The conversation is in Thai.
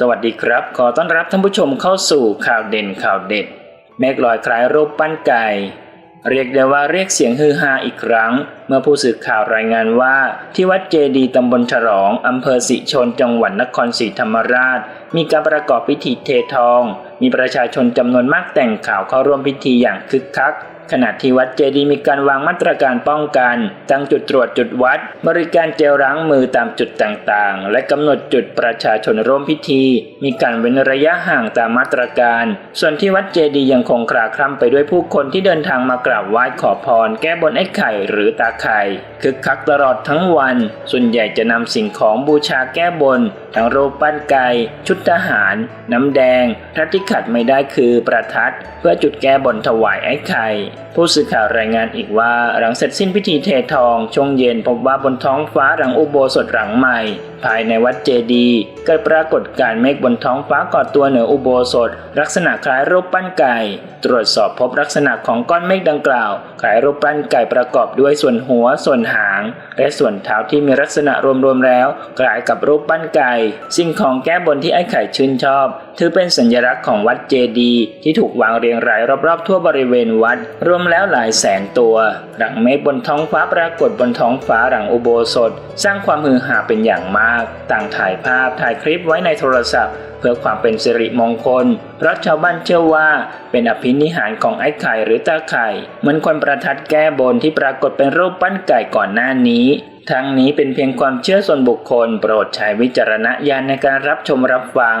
สวัสดีครับ ขอต้อนรับท่านผู้ชมเข้าสู่ข่าวเด่นข่าวเด็ด เมฆลอยคล้ายรูปปั้นไก่ เรียกได้ว่าเรียกเสียงฮือฮาอีกครั้ง เมื่อผู้สื่อข่าวรายงานว่าที่วัดเจดีตำบลฉลองอำเภอสิชนจังหวัดนครศรีธรรมราช มีการประกอบพิธีเททอง มีประชาชนจำนวนมากแต่งข่าวเข้าร่วมพิธีอย่างคึกคัก ขณะที่วัดเจดีย์มีการวางมาตรการป้องกัน ตั้งจุดตรวจจุดวัด บริการเจลล้างมือตามจุดต่างๆ และกำหนดจุดประชาชนร่วมพิธี มีการเว้นระยะห่างตามมาตรการ ส่วนที่วัดเจดีย์ยังคงคลาคล่ำไปด้วยผู้คนที่เดินทางมากราบไหว้ขอพร แก้บนไอ้ไข่หรือตาไข่คึกคักตลอดทั้งวัน ส่วนใหญ่จะนำสิ่งของบูชาแก้บน ทั้งรูปปั้นไก่ชุดทหาร น้ำแดงพระ่ขัดไม่ได้คือประทัดเพื่อจุดแก้บนถวายไอ้ไข่ ผู้สื่อข่าวรายงานอีกว่าหลังเสร็จสิ้นพิธีเททอง ช่วงเย็นพบว่าบนท้องฟ้าหลังอุโบสถหลังใหม่ ภายในวัดเจดีย์เกิดปรากฏการเมฆบนท้องฟ้าก่อตัวเหนืออุโบสถ ลักษณะคล้ายรูปปั้นไก่ ตรวจสอบพบลักษณะของก้อนเมฆดังกล่าว คล้ายรูปปั้นไก่ประกอบด้วยส่วนหัว ส่วนหาง และส่วนเท้าที่มีลักษณะรวมๆแล้ว คล้ายกับรูปปั้นไก่ สิ่งของแก้บนที่ไอ้ไข่ชื่นชอบ ถือเป็นสัญลักษณ์ของวัดเจดีที่ถูกวางเรียงรายรอบๆ ทั่วบริเวณวัด รวมแล้วหลายแสนตัว หลังเมฆบนท้องฟ้าปรากฏบนท้องฟ้าหลังอุโบสถ สร้างความฮือฮาเป็นอย่างมาก ต่างถ่ายภาพถ่ายคลิปไว้ในโทรศัพท์ เพื่อความเป็นสิริมงคล เพราะชาวบ้านเชื่อว่าเป็นอภินิหารของไอ้ไข่หรือตาไข่เหมือนคนประทัดแก้บนที่ปรากฏเป็นรูปปั้นไก่ก่อนหน้านี้ทั้งนี้เป็นเพียงความเชื่อส่วนบุคคลโปรดใช้วิจารณญาณในการรับชมรับฟัง